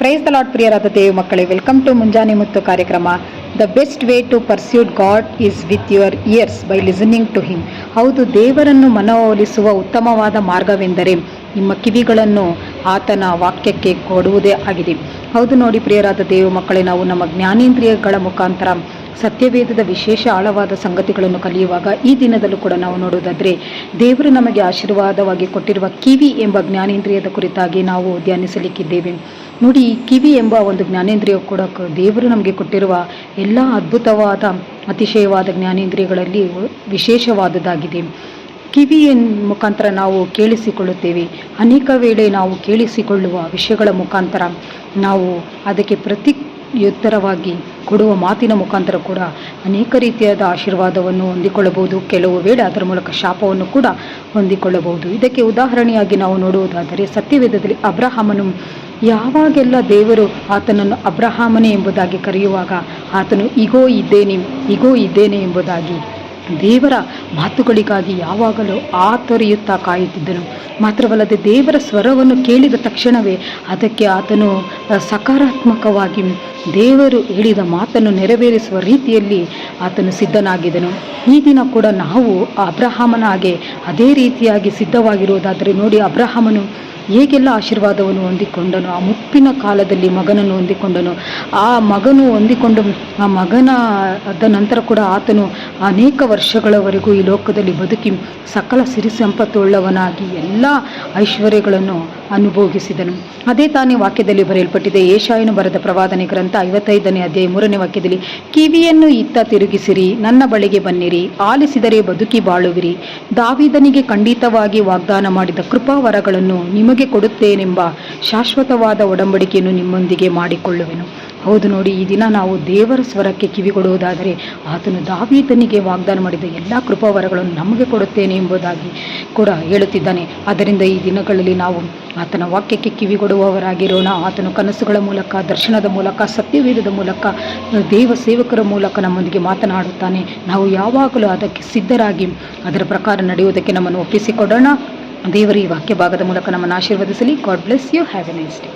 Price the Lord ಪ್ರಿಯರಾದ ದೇವ ಮಕ್ಕಳೇ. Welcome to ಮುಂಜಾನೆ ಮುತ್ತು ಕಾರ್ಯಕ್ರಮ. The best way to pursuit God is with your ears by listening to him ಹೌದು, ದೇವರನ್ನು ಮನವೊಲಿಸುವ ಉತ್ತಮವಾದ ಮಾರ್ಗವೆಂದರೆ ನಿಮ್ಮ ಕಿವಿಗಳನ್ನು ಆತನ ವಾಕ್ಯಕ್ಕೆ ಕೊಡುವುದೇ ಆಗಿದೆ. ಹೌದು ನೋಡಿ ಪ್ರಿಯರಾದ ದೇವ ಮಕ್ಕಳೇ, ನಾವು ನಮ್ಮ ಜ್ಞಾನೇಂದ್ರಿಯಗಳ ಮುಖಾಂತರ ಸತ್ಯವೇದದ ವಿಶೇಷ ಆಳವಾದ ಸಂಗತಿಗಳನ್ನು ಕಲಿಯುವಾಗ ಈ ದಿನದಲ್ಲೂ ಕೂಡ ನಾವು ನೋಡೋದಾದ್ರೆ ದೇವರು ನಮಗೆ ಆಶೀರ್ವಾದವಾಗಿ ಕೊಟ್ಟಿರುವ ಕಿವಿ ಎಂಬ ಜ್ಞಾನೇಂದ್ರಿಯದ ಕುರಿತಾಗಿ ನಾವು ಧ್ಯಾನಿಸಲಿಕ್ಕಿದ್ದೇವೆ. ನೋಡಿ, ಈ ಕಿವಿ ಎಂಬ ಒಂದು ಜ್ಞಾನೇಂದ್ರಿಯ ಕೂಡ ದೇವರು ನಮಗೆ ಕೊಟ್ಟಿರುವ ಎಲ್ಲ ಅದ್ಭುತವಾದ, ಅತಿಶಯವಾದ ಜ್ಞಾನೇಂದ್ರಿಯಗಳಲ್ಲಿ ವಿಶೇಷವಾದುದಾಗಿದೆ ಕಿವಿಯ ಮುಖಾಂತರ ನಾವು ಕೇಳಿಸಿಕೊಳ್ಳುತ್ತೇವೆ. ಅನೇಕ ವೇಳೆ ನಾವು ಕೇಳಿಸಿಕೊಳ್ಳುವ ವಿಷಯಗಳ ಮುಖಾಂತರ ನಾವು ಅದಕ್ಕೆ ಪ್ರತಿಯುತ್ತರವಾಗಿ ಕೊಡುವ ಮಾತಿನ ಮುಖಾಂತರ ಕೂಡ ಅನೇಕ ರೀತಿಯಾದ ಆಶೀರ್ವಾದವನ್ನು ಹೊಂದಿಕೊಳ್ಳಬಹುದು. ಕೆಲವು ವೇಳೆ ಅದರ ಮೂಲಕ ಶಾಪವನ್ನು ಕೂಡ ಹೊಂದಿಕೊಳ್ಳಬಹುದು. ಇದಕ್ಕೆ ಉದಾಹರಣೆಯಾಗಿ ನಾವು ನೋಡುವುದಾದರೆ, ಸತ್ಯವೇದದಲ್ಲಿ ಅಬ್ರಹಾಮನು ಯಾವಾಗೆಲ್ಲ ದೇವರು ಆತನನ್ನು ಅಬ್ರಹಾಮನೇ ಎಂಬುದಾಗಿ ಕರೆಯುವಾಗ ಆತನು, ಇಗೋ ಇದ್ದೇನೆ ಇಗೋ ಇದ್ದೇನೆ ಎಂಬುದಾಗಿ ದೇವರ ಮಾತುಗಳಿಗಾಗಿ ಯಾವಾಗಲೂ ಆತೊರೆಯುತ್ತಾ ಕಾಯುತ್ತಿದ್ದನು. ಮಾತ್ರವಲ್ಲದೆ ದೇವರ ಸ್ವರವನ್ನು ಕೇಳಿದ ತಕ್ಷಣವೇ ಅದಕ್ಕೆ ಆತನು ಸಕಾರಾತ್ಮಕವಾಗಿ ದೇವರು ಹೇಳಿದ ಮಾತನ್ನು ನೆರವೇರಿಸುವ ರೀತಿಯಲ್ಲಿ ಆತನು ಸಿದ್ಧನಾಗಿದ್ದನು ಈ ದಿನ ಕೂಡ ನಾವು ಅಬ್ರಹಾಮನ ಹಾಗೆ ಅದೇ ರೀತಿಯಾಗಿ ಸಿದ್ಧವಾಗಿರುವುದಾದರೆ ನೋಡಿ ಅಬ್ರಹಾಮನು ಹೇಗೆಲ್ಲ ಆಶೀರ್ವಾದವನ್ನು ಹೊಂದಿಕೊಂಡನು, ಆ ಮುಪ್ಪಿನ ಕಾಲದಲ್ಲಿ ಮಗನನ್ನು ಹೊಂದಿಕೊಂಡನು, ಆ ಮಗನು ಹೊಂದಿಕೊಂಡು ಆ ಮಗನ ಅದ ನಂತರ ಕೂಡ ಆತನು ಅನೇಕ ವರ್ಷಗಳವರೆಗೂ ಈ ಲೋಕದಲ್ಲಿ ಬದುಕಿ ಸಕಲ ಸಿರಿ ಸಂಪತ್ತುಳ್ಳವನಾಗಿ ಎಲ್ಲ ಐಶ್ವರ್ಯಗಳನ್ನು ಅನುಭೋಗಿಸಿದನು. ಅದೇ ತಾನೇ ವಾಕ್ಯದಲ್ಲಿ ಬರೆಯಲ್ಪಟ್ಟಿದೆ, ಏಷಾಯನು ಬರೆದ ಪ್ರವಾದನೆ ಗ್ರಂಥ ಐವತ್ತೈದನೇ ಅಧ್ಯಾಯ ಮೂರನೇ ವಾಕ್ಯದಲ್ಲಿ, ಕಿವಿಯನ್ನು ಇತ್ತ ತಿರುಗಿಸಿರಿ, ನನ್ನ ಬಳಿಗೆ ಬನ್ನಿರಿ, ಆಲಿಸಿದರೆ ಬದುಕಿ ಬಾಳುವಿರಿ. ದಾವಿದನಿಗೆ ಖಂಡಿತವಾಗಿ ವಾಗ್ದಾನ ಮಾಡಿದ ಕೃಪಾವರಗಳನ್ನು ನಿಮಗೆ ಕೊಡುತ್ತೇನೆಂಬ ಶಾಶ್ವತವಾದ ಒಡಂಬಡಿಕೆಯನ್ನು ನಿಮ್ಮೊಂದಿಗೆ ಮಾಡಿಕೊಳ್ಳುವೆನು. ಹೌದು ನೋಡಿ, ಈ ದಿನ ನಾವು ದೇವರ ಸ್ವರಕ್ಕೆ ಕಿವಿಗೊಡುವುದಾದರೆ ಆತನು ದಾವೀತನಿಗೆ ವಾಗ್ದಾನ ಮಾಡಿದ ಎಲ್ಲ ಕೃಪಾವರಗಳನ್ನು ನಮಗೆ ಕೊಡುತ್ತೇನೆ ಎಂಬುದಾಗಿ ಕೂಡ ಹೇಳುತ್ತಿದ್ದಾನೆ. ಆದ್ದರಿಂದ ಈ ದಿನಗಳಲ್ಲಿ ನಾವು ಆತನ ವಾಕ್ಯಕ್ಕೆ ಕಿವಿಗೊಡುವವರಾಗಿರೋಣ. ಆತನು ಕನಸುಗಳ ಮೂಲಕ, ದರ್ಶನದ ಮೂಲಕ, ಸತ್ಯವೇದದ ಮೂಲಕ, ದೇವ ಸೇವಕರ ಮೂಲಕ ನಮ್ಮೊಂದಿಗೆ ಮಾತನಾಡುತ್ತಾನೆ. ನಾವು ಯಾವಾಗಲೂ ಅದಕ್ಕೆ ಸಿದ್ಧರಾಗಿ ಅದರ ಪ್ರಕಾರ ನಡೆಯುವುದಕ್ಕೆ ನಮ್ಮನ್ನು ಒಪ್ಪಿಸಿಕೊಡೋಣ. ದೇವರು ಈ ವಾಕ್ಯ ಭಾಗದ ಮೂಲಕ ನಮ್ಮನ್ನು ಆಶೀರ್ವದಿಸಲಿ. God bless you have a nice day